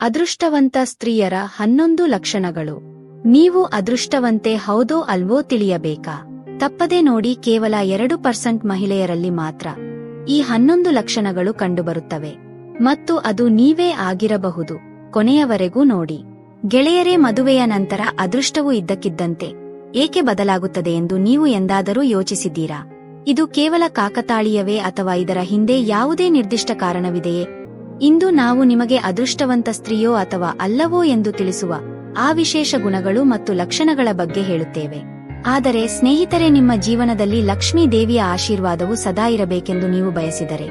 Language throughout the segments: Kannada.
ಅದೃಷ್ಟವಂತ ಸ್ತ್ರೀಯರ ಹನ್ನೊಂದು ಲಕ್ಷಣಗಳು. ನೀವು ಅದೃಷ್ಟವಂತೆ ಹೌದೋ ಅಲ್ವೋ ತಿಳಿಯಬೇಕಾ? ತಪ್ಪದೆ ನೋಡಿ ಕೇವಲ ಎರಡು ಪರ್ಸೆಂಟ್ ಮಹಿಳೆಯರಲ್ಲಿ ಮಾತ್ರ. ಈ ಹನ್ನೊಂದು ಲಕ್ಷಣಗಳು ಕಂಡುಬರುತ್ತವೆ. ಮತ್ತು ಅದು ನೀವೇ ಆಗಿರಬಹುದು. ಕೊನೆಯವರೆಗೂ ನೋಡಿ. ಗೆಳೆಯರೇ, ಮದುವೆಯ ನಂತರ ಅದೃಷ್ಟವು ಇದ್ದಕ್ಕಿದ್ದಂತೆ. ಏಕೆ ಬದಲಾಗುತ್ತದೆ ಎಂದು ನೀವು ಎಂದಾದರೂ ಯೋಚಿಸಿದ್ದೀರಾ? ಇದು ಕೇವಲ ಕಾಕತಾಳೀಯವೇ ಅಥವಾ ಇದರ ಹಿಂದೆ ಯಾವುದೇ ನಿರ್ದಿಷ್ಟ ಕಾರಣವಿದೆಯೇ? ಇಂದು ನಾವು ನಿಮಗೆ ಅದೃಷ್ಟವಂತ ಸ್ತ್ರೀಯೋ ಅಥವಾ ಅಲ್ಲವೋ ಎಂದು ತಿಳಿಸುವ ಆ ವಿಶೇಷ ಗುಣಗಳು ಮತ್ತು ಲಕ್ಷಣಗಳ ಬಗ್ಗೆ ಹೇಳುತ್ತೇವೆ. ಆದರೆ ಸ್ನೇಹಿತರೆ, ನಿಮ್ಮ ಜೀವನದಲ್ಲಿ ಲಕ್ಷ್ಮೀ ದೇವಿಯ ಆಶೀರ್ವಾದವು ಸದಾ ಇರಬೇಕೆಂದು ನೀವು ಬಯಸಿದರೆ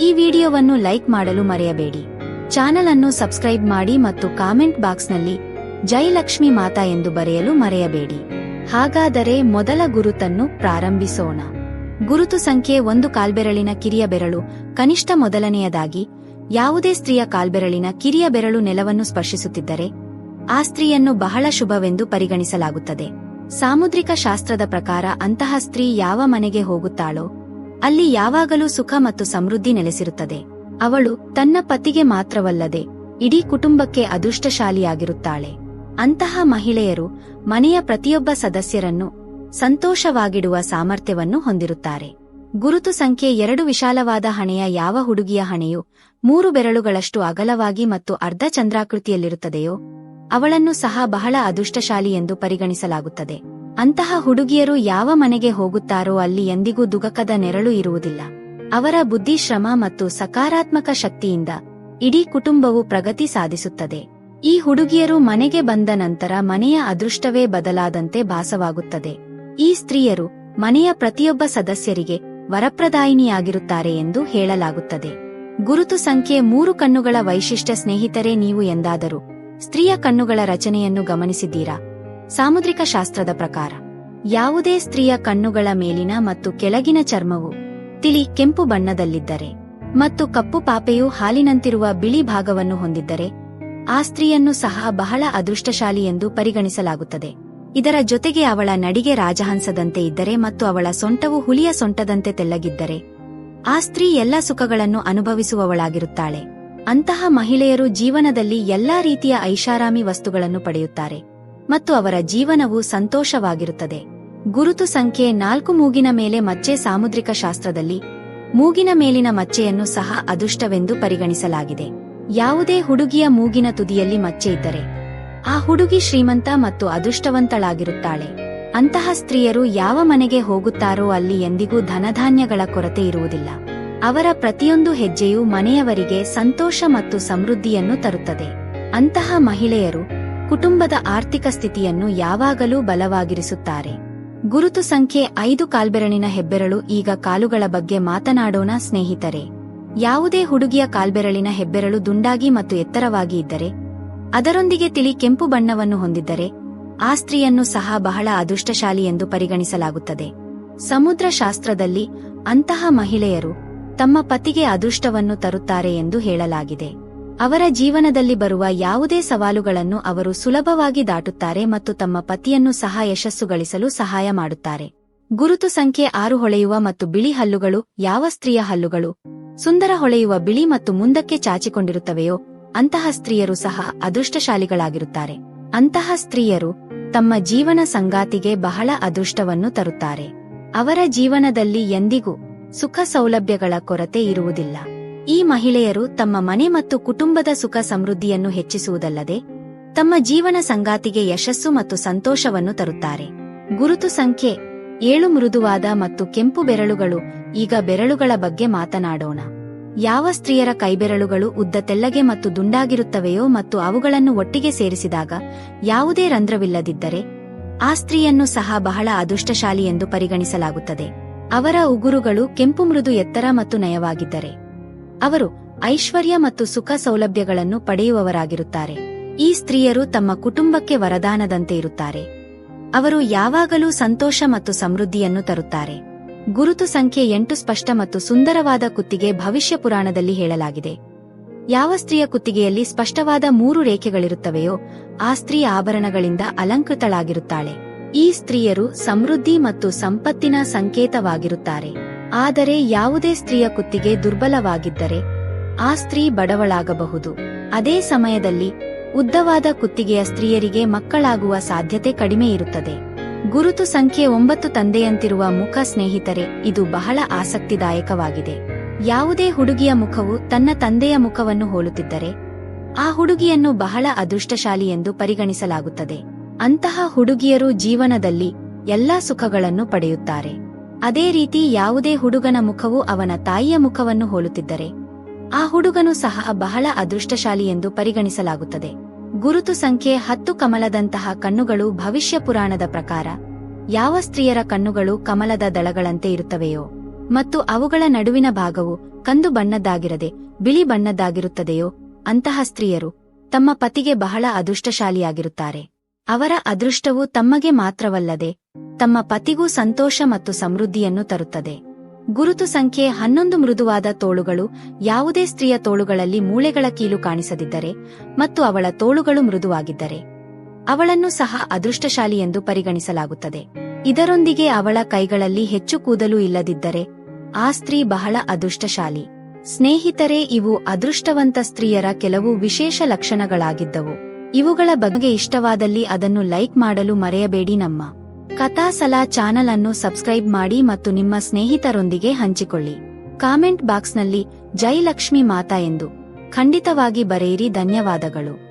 ಈ ವಿಡಿಯೋವನ್ನು ಲೈಕ್ ಮಾಡಲು ಮರೆಯಬೇಡಿ. ಚಾನಲ್ ಅನ್ನು ಸಬ್ಸ್ಕ್ರೈಬ್ ಮಾಡಿ ಮತ್ತು ಕಾಮೆಂಟ್ ಬಾಕ್ಸ್ನಲ್ಲಿ ಜೈ ಲಕ್ಷ್ಮಿ ಮಾತಾ ಎಂದು ಬರೆಯಲು ಮರೆಯಬೇಡಿ. ಹಾಗಾದರೆ ಮೊದಲ ಗುರುತನ್ನು ಪ್ರಾರಂಭಿಸೋಣ. ಗುರುತು ಸಂಖ್ಯೆ ಒಂದು ಕಾಲ್ಬೆರಳಿನ ಕಿರಿಯ ಬೆರಳು, ಕನಿಷ್ಠ ಮೊದಲನೆಯದಾಗಿ ಯಾವುದೇ ಸ್ತ್ರೀಯ ಕಾಲ್ಬೆರಳಿನ ಕಿರಿಯ ಬೆರಳು ನೆಲವನ್ನು ಸ್ಪರ್ಶಿಸುತ್ತಿದ್ದರೆ, ಆ ಸ್ತ್ರೀಯನ್ನು ಬಹಳ ಶುಭವೆಂದು ಪರಿಗಣಿಸಲಾಗುತ್ತದೆ. ಸಾಮುದ್ರಿಕ ಶಾಸ್ತ್ರದ ಪ್ರಕಾರ ಅಂತಹ ಸ್ತ್ರೀ ಯಾವ ಮನೆಗೆ ಹೋಗುತ್ತಾಳೋ, ಅಲ್ಲಿ ಯಾವಾಗಲೂ ಸುಖ ಮತ್ತು ಸಮೃದ್ಧಿ ನೆಲೆಸಿರುತ್ತದೆ. ಅವಳು ತನ್ನ ಪತಿಗೆ ಮಾತ್ರವಲ್ಲದೆ, ಇಡೀ ಕುಟುಂಬಕ್ಕೆ ಅದೃಷ್ಟಶಾಲಿಯಾಗಿರುತ್ತಾಳೆ. ಅಂತಹ ಮಹಿಳೆಯರು ಮನೆಯ ಪ್ರತಿಯೊಬ್ಬ ಸದಸ್ಯರನ್ನು ಸಂತೋಷವಾಗಿಡುವ ಸಾಮರ್ಥ್ಯವನ್ನು ಹೊಂದಿರುತ್ತಾರೆ. ಗುರುತು ಸಂಖ್ಯೆ ಎರಡು ವಿಶಾಲವಾದ ಹಣೆಯ ಯಾವ ಹುಡುಗಿಯ ಹಣೆಯು ಮೂರು ಬೆರಳುಗಳಷ್ಟು ಅಗಲವಾಗಿ ಮತ್ತು ಅರ್ಧ ಚಂದ್ರಾಕೃತಿಯಲ್ಲಿರುತ್ತದೆಯೋ, ಅವಳನ್ನು ಸಹ ಬಹಳ ಅದೃಷ್ಟಶಾಲಿ ಎಂದು ಪರಿಗಣಿಸಲಾಗುತ್ತದೆ. ಅಂತಹ ಹುಡುಗಿಯರು ಯಾವ ಮನೆಗೆ ಹೋಗುತ್ತಾರೋ ಅಲ್ಲಿ ಎಂದಿಗೂ ದುಗಕದ ನೆರಳು ಇರುವುದಿಲ್ಲ. ಅವರ ಬುದ್ಧಿಶ್ರಮ ಮತ್ತು ಸಕಾರಾತ್ಮಕ ಶಕ್ತಿಯಿಂದ ಇಡೀ ಕುಟುಂಬವು ಪ್ರಗತಿ ಸಾಧಿಸುತ್ತದೆ. ಈ ಹುಡುಗಿಯರು ಮನೆಗೆ ಬಂದ ನಂತರ ಮನೆಯ ಅದೃಷ್ಟವೇ ಬದಲಾದಂತೆ ಭಾಸವಾಗುತ್ತದೆ. ಈ ಸ್ತ್ರೀಯರು ಮನೆಯ ಪ್ರತಿಯೊಬ್ಬ ಸದಸ್ಯರಿಗೆ ವರಪ್ರದಾಯಿನಿಯಾಗಿರುತ್ತಾರೆ ಎಂದು ಹೇಳಲಾಗುತ್ತದೆ. ಗುರುತು ಸಂಖ್ಯೆ ಮೂರು ಕಣ್ಣುಗಳ ವೈಶಿಷ್ಟ್ಯ ಸ್ನೇಹಿತರೆ ನೀವು ಎಂದಾದರೂ ಸ್ತ್ರೀಯ ಕಣ್ಣುಗಳ ರಚನೆಯನ್ನು ಗಮನಿಸಿದ್ದೀರಾ? ಸಾಮುದ್ರಿಕ ಶಾಸ್ತ್ರದ ಪ್ರಕಾರ, ಯಾವುದೇ ಸ್ತ್ರೀಯ ಕಣ್ಣುಗಳ ಮೇಲಿನ ಮತ್ತು ಕೆಳಗಿನ ಚರ್ಮವು ತಿಳಿ ಕೆಂಪು ಬಣ್ಣದಲ್ಲಿದ್ದರೆ ಮತ್ತು ಕಪ್ಪು ಪಾಪೆಯು ಹಾಲಿನಂತಿರುವ ಬಿಳಿ ಭಾಗವನ್ನು ಹೊಂದಿದ್ದರೆ, ಆ ಸ್ತ್ರೀಯನ್ನು ಸಹ ಬಹಳ ಅದೃಷ್ಟಶಾಲಿ ಎಂದು ಪರಿಗಣಿಸಲಾಗುತ್ತದೆ. ಇದರ ಜೊತೆಗೆ ಅವಳ ನಡಿಗೆ ರಾಜಹಂಸದಂತೆ ಇದ್ದರೆ ಮತ್ತು ಅವಳ ಸೊಂಟವು ಹುಲಿಯ ಸೊಂಟದಂತೆ ತೆಳ್ಳಗಿದ್ದರೆ, ಆ ಸ್ತ್ರೀ ಎಲ್ಲ ಸುಖಗಳನ್ನು ಅನುಭವಿಸುವವಳಾಗಿರುತ್ತಾಳೆ. ಅಂತಹ ಮಹಿಳೆಯರು ಜೀವನದಲ್ಲಿ ಎಲ್ಲಾ ರೀತಿಯ ಐಷಾರಾಮಿ ವಸ್ತುಗಳನ್ನು ಪಡೆಯುತ್ತಾರೆ ಮತ್ತು ಅವರ ಜೀವನವು ಸಂತೋಷವಾಗಿರುತ್ತದೆ. ಗುರುತು ಸಂಖ್ಯೆ ನಾಲ್ಕು ಮೂಗಿನ ಮೇಲೆ ಮಚ್ಚೆ ಸಾಮುದ್ರಿಕ ಶಾಸ್ತ್ರದಲ್ಲಿ, ಮೂಗಿನ ಮೇಲಿನ ಮಚ್ಚೆಯನ್ನು ಸಹ ಅದೃಷ್ಟವೆಂದು ಪರಿಗಣಿಸಲಾಗಿದೆ. ಯಾವುದೇ ಹುಡುಗಿಯ ಮೂಗಿನ ತುದಿಯಲ್ಲಿ ಮಚ್ಚೆ ಇದ್ದರೆ ಆ ಹುಡುಗಿ ಶ್ರೀಮಂತ ಮತ್ತು ಅದೃಷ್ಟವಂತಳಾಗಿರುತ್ತಾಳೆ. ಅಂತಹ ಸ್ತ್ರೀಯರು ಯಾವ ಮನೆಗೆ ಹೋಗುತ್ತಾರೋ ಅಲ್ಲಿ ಎಂದಿಗೂ ಧನಧಾನ್ಯಗಳ ಕೊರತೆ ಇರುವುದಿಲ್ಲ. ಅವರ ಪ್ರತಿಯೊಂದು ಹೆಜ್ಜೆಯು ಮನೆಯವರಿಗೆ ಸಂತೋಷ ಮತ್ತು ಸಮೃದ್ಧಿಯನ್ನು ತರುತ್ತದೆ. ಅಂತಹ ಮಹಿಳೆಯರು ಕುಟುಂಬದ ಆರ್ಥಿಕ ಸ್ಥಿತಿಯನ್ನು ಯಾವಾಗಲೂ ಬಲವಾಗಿರಿಸುತ್ತಾರೆ. ಗುರುತು ಸಂಖ್ಯೆ ಐದು ಕಾಲ್ಬೆರಳಿನ ಹೆಬ್ಬೆರಳು ಈಗ ಕಾಲುಗಳ ಬಗ್ಗೆ ಮಾತನಾಡೋಣ ಸ್ನೇಹಿತರೆ. ಯಾವುದೇ ಹುಡುಗಿಯ ಕಾಲ್ಬೆರಳಿನ ಹೆಬ್ಬೆರಳು ದುಂಡಾಗಿ ಮತ್ತು ಎತ್ತರವಾಗಿ ಇದ್ದರೆ ಅದರೊಂದಿಗೆ ತಿಳಿ ಕೆಂಪು ಬಣ್ಣವನ್ನು ಹೊಂದಿದ್ದರೆ, ಆ ಸ್ತ್ರೀಯನ್ನು ಸಹ ಬಹಳ ಅದೃಷ್ಟಶಾಲಿ ಎಂದು ಪರಿಗಣಿಸಲಾಗುತ್ತದೆ. ಸಮುದ್ರ ಶಾಸ್ತ್ರದಲ್ಲಿ ಅಂತಹ ಮಹಿಳೆಯರು ತಮ್ಮ ಪತಿಗೆ ಅದೃಷ್ಟವನ್ನು ತರುತ್ತಾರೆ ಎಂದು ಹೇಳಲಾಗಿದೆ. ಅವರ ಜೀವನದಲ್ಲಿ ಬರುವ ಯಾವುದೇ ಸವಾಲುಗಳನ್ನು ಅವರು ಸುಲಭವಾಗಿ ದಾಟುತ್ತಾರೆ ಮತ್ತು ತಮ್ಮ ಪತಿಯನ್ನು ಸಹ ಯಶಸ್ಸು ಗಳಿಸಲು ಸಹಾಯ ಮಾಡುತ್ತಾರೆ. ಗುರುತು ಸಂಖ್ಯೆ ಆರು ಹೊಳೆಯುವ ಮತ್ತು ಬಿಳಿ ಹಲ್ಲುಗಳು ಯಾವ ಸ್ತ್ರೀಯ ಹಲ್ಲುಗಳು? ಸುಂದರ ಹೊಳೆಯುವ ಬಿಳಿ ಮತ್ತು ಮುಂದಕ್ಕೆ ಚಾಚಿಕೊಂಡಿರುತ್ತವೆಯೋ ಅಂತಹ ಸ್ತ್ರೀಯರು ಸಹ ಅದೃಷ್ಟಶಾಲಿಗಳಾಗಿರುತ್ತಾರೆ. ಅಂತಹ ಸ್ತ್ರೀಯರು ತಮ್ಮ ಜೀವನ ಸಂಗಾತಿಗೆ ಬಹಳ ಅದೃಷ್ಟವನ್ನು ತರುತ್ತಾರೆ. ಅವರ ಜೀವನದಲ್ಲಿ ಎಂದಿಗೂ ಸುಖ ಸೌಲಭ್ಯಗಳ ಕೊರತೆ ಇರುವುದಿಲ್ಲ. ಈ ಮಹಿಳೆಯರು ತಮ್ಮ ಮನೆ ಮತ್ತು ಕುಟುಂಬದ ಸುಖ ಸಮೃದ್ಧಿಯನ್ನು ಹೆಚ್ಚಿಸುವುದಲ್ಲದೆ ತಮ್ಮ ಜೀವನ ಸಂಗಾತಿಗೆ ಯಶಸ್ಸು ಮತ್ತು ಸಂತೋಷವನ್ನು ತರುತ್ತಾರೆ. ಗುರುತು ಸಂಖ್ಯೆ ಏಳು ಮೃದುವಾದ ಮತ್ತು ಕೆಂಪು ಬೆರಳುಗಳು ಈಗ ಬೆರಳುಗಳ ಬಗ್ಗೆ ಮಾತನಾಡೋಣ. ಯಾವ ಸ್ತ್ರೀಯರ ಕೈಬೆರಳುಗಳು ಉದ್ದ ತೆಲ್ಲಗೆ ಮತ್ತು ದುಂಡಾಗಿರುತ್ತವೆಯೋ ಮತ್ತು ಅವುಗಳನ್ನು ಒಟ್ಟಿಗೆ ಸೇರಿಸಿದಾಗ ಯಾವುದೇ ರಂಧ್ರವಿಲ್ಲದಿದ್ದರೆ, ಆ ಸ್ತ್ರೀಯನ್ನು ಸಹ ಬಹಳ ಅದೃಷ್ಟಶಾಲಿ ಎಂದು ಪರಿಗಣಿಸಲಾಗುತ್ತದೆ. ಅವರ ಉಗುರುಗಳು ಕೆಂಪು ಮೃದು ಎತ್ತರ ಮತ್ತು ನಯವಾಗಿದ್ದರೆ, ಅವರು ಐಶ್ವರ್ಯ ಮತ್ತು ಸುಖ ಸೌಲಭ್ಯಗಳನ್ನು ಪಡೆಯುವವರಾಗಿರುತ್ತಾರೆ. ಈ ಸ್ತ್ರೀಯರು ತಮ್ಮ ಕುಟುಂಬಕ್ಕೆ ವರದಾನದಂತೆ ಇರುತ್ತಾರೆ. ಅವರು ಯಾವಾಗಲೂ ಸಂತೋಷ ಮತ್ತು ಸಮೃದ್ಧಿಯನ್ನು ತರುತ್ತಾರೆ. ಗುರುತು ಸಂಖ್ಯೆ ಎಂಟು ಸ್ಪಷ್ಟ ಮತ್ತು ಸುಂದರವಾದ ಕುತ್ತಿಗೆ ಭವಿಷ್ಯ ಪುರಾಣದಲ್ಲಿ ಹೇಳಲಾಗಿದೆ. ಯಾವ ಸ್ತ್ರೀಯ ಕುತ್ತಿಗೆಯಲ್ಲಿ ಸ್ಪಷ್ಟವಾದ ಮೂರು ರೇಖೆಗಳಿರುತ್ತವೆಯೋ, ಆ ಸ್ತ್ರೀ ಆಭರಣಗಳಿಂದ ಅಲಂಕೃತಳಾಗಿರುತ್ತಾಳೆ. ಈ ಸ್ತ್ರೀಯರು ಸಮೃದ್ಧಿ ಮತ್ತು ಸಂಪತ್ತಿನ ಸಂಕೇತವಾಗಿರುತ್ತಾರೆ. ಆದರೆ ಯಾವುದೇ ಸ್ತ್ರೀಯ ಕುತ್ತಿಗೆ ದುರ್ಬಲವಾಗಿದ್ದರೆ, ಆ ಸ್ತ್ರೀ ಬಡವಳಾಗಬಹುದು. ಅದೇ ಸಮಯದಲ್ಲಿ, ಉದ್ದವಾದ ಕುತ್ತಿಗೆಯ ಸ್ತ್ರೀಯರಿಗೆ ಮಕ್ಕಳಾಗುವ ಸಾಧ್ಯತೆ ಕಡಿಮೆ ಇರುತ್ತದೆ. ಗುರುತು ಸಂಖ್ಯೆ ಒಂಬತ್ತು ತಂದೆಯಂತಿರುವ ಮುಖ ಸ್ನೇಹಿತರೆ, ಇದು ಬಹಳ ಆಸಕ್ತಿದಾಯಕವಾಗಿದೆ. ಯಾವುದೇ ಹುಡುಗಿಯ ಮುಖವು ತನ್ನ ತಂದೆಯ ಮುಖವನ್ನು ಹೋಲುತ್ತಿದ್ದರೆ, ಆ ಹುಡುಗಿಯನ್ನು ಬಹಳ ಅದೃಷ್ಟಶಾಲಿ ಎಂದು ಪರಿಗಣಿಸಲಾಗುತ್ತದೆ. ಅಂತಹ ಹುಡುಗಿಯರು ಜೀವನದಲ್ಲಿ ಎಲ್ಲಾ ಸುಖಗಳನ್ನು ಪಡೆಯುತ್ತಾರೆ. ಅದೇ ರೀತಿ ಯಾವುದೇ ಹುಡುಗನ ಮುಖವು ಅವನ ತಾಯಿಯ ಮುಖವನ್ನು ಹೋಲುತ್ತಿದ್ದರೆ, ಆ ಹುಡುಗನು ಸಹ ಬಹಳ ಅದೃಷ್ಟಶಾಲಿ ಎಂದು ಪರಿಗಣಿಸಲಾಗುತ್ತದೆ. ಗುರುತು ಸಂಖ್ಯೆ ಹತ್ತು ಕಮಲದಂತಹ ಕಣ್ಣುಗಳು ಭವಿಷ್ಯ ಪುರಾಣದ ಪ್ರಕಾರ. ಯಾವ ಸ್ತ್ರೀಯರ ಕಣ್ಣುಗಳು ಕಮಲದ ದಳಗಳಂತೆ ಇರುತ್ತವೆಯೋ. ಮತ್ತು ಅವುಗಳ ನಡುವಿನ ಭಾಗವು ಕಂದು ಬಣ್ಣದ್ದಾಗಿರದೆ, ಬಿಳಿ ಬಣ್ಣದ್ದಾಗಿರುತ್ತದೆಯೋ. ಅಂತಹ ಸ್ತ್ರೀಯರು ತಮ್ಮ ಪತಿಗೆ ಬಹಳ ಅದೃಷ್ಟಶಾಲಿಯಾಗಿರುತ್ತಾರೆ. ಅವರ ಅದೃಷ್ಟವು ತಮಗೆ ಮಾತ್ರವಲ್ಲದೆ ತಮ್ಮ ಪತಿಗೂ ಸಂತೋಷ ಮತ್ತು ಸಮೃದ್ಧಿಯನ್ನು ತರುತ್ತದೆ. ಗುರುತು ಸಂಖ್ಯೆ ಹನ್ನೊಂದು ಮೃದುವಾದ ತೋಳುಗಳು ಯಾವುದೇ ಸ್ತ್ರೀಯ ತೋಳುಗಳಲ್ಲಿ ಮೂಳೆಗಳ ಕೀಲು ಕಾಣಿಸದಿದ್ದರೆ ಮತ್ತು ಅವಳ ತೋಳುಗಳು ಮೃದುವಾಗಿದ್ದರೆ ಅವಳನ್ನು ಸಹ ಅದೃಷ್ಟಶಾಲಿ ಎಂದು ಪರಿಗಣಿಸಲಾಗುತ್ತದೆ. ಇದರೊಂದಿಗೆ ಅವಳ ಕೈಗಳಲ್ಲಿ ಹೆಚ್ಚು ಕೂದಲು ಇಲ್ಲದಿದ್ದರೆ ಆ ಸ್ತ್ರೀ ಬಹಳ ಅದೃಷ್ಟಶಾಲಿ. ಸ್ನೇಹಿತರೆ, ಇವು ಅದೃಷ್ಟವಂತ ಸ್ತ್ರೀಯರ ಕೆಲವು ವಿಶೇಷ ಲಕ್ಷಣಗಳಾಗಿದ್ದವು. ಇವುಗಳ ಬಗ್ಗೆ ಇಷ್ಟವಾದಲ್ಲಿ ಅದನ್ನು ಲೈಕ್ ಮಾಡಲು ಮರೆಯಬೇಡಿ ನಮ್ಮ ಕಥಾಸಲಾ ಚಾನಲ್ ಅನ್ನು ಸಬ್ಸ್ಕ್ರೈಬ್ ಮಾಡಿ ಮತ್ತು ನಿಮ್ಮ ಸ್ನೇಹಿತರೊಂದಿಗೆ ಹಂಚಿಕೊಳ್ಳಿ. ಕಾಮೆಂಟ್ ಬಾಕ್ಸ್ನಲ್ಲಿ ಜೈಲಕ್ಷ್ಮಿ ಮಾತಾ ಎಂದು ಖಂಡಿತವಾಗಿ ಬರೆಯಿರಿ. ಧನ್ಯವಾದಗಳು.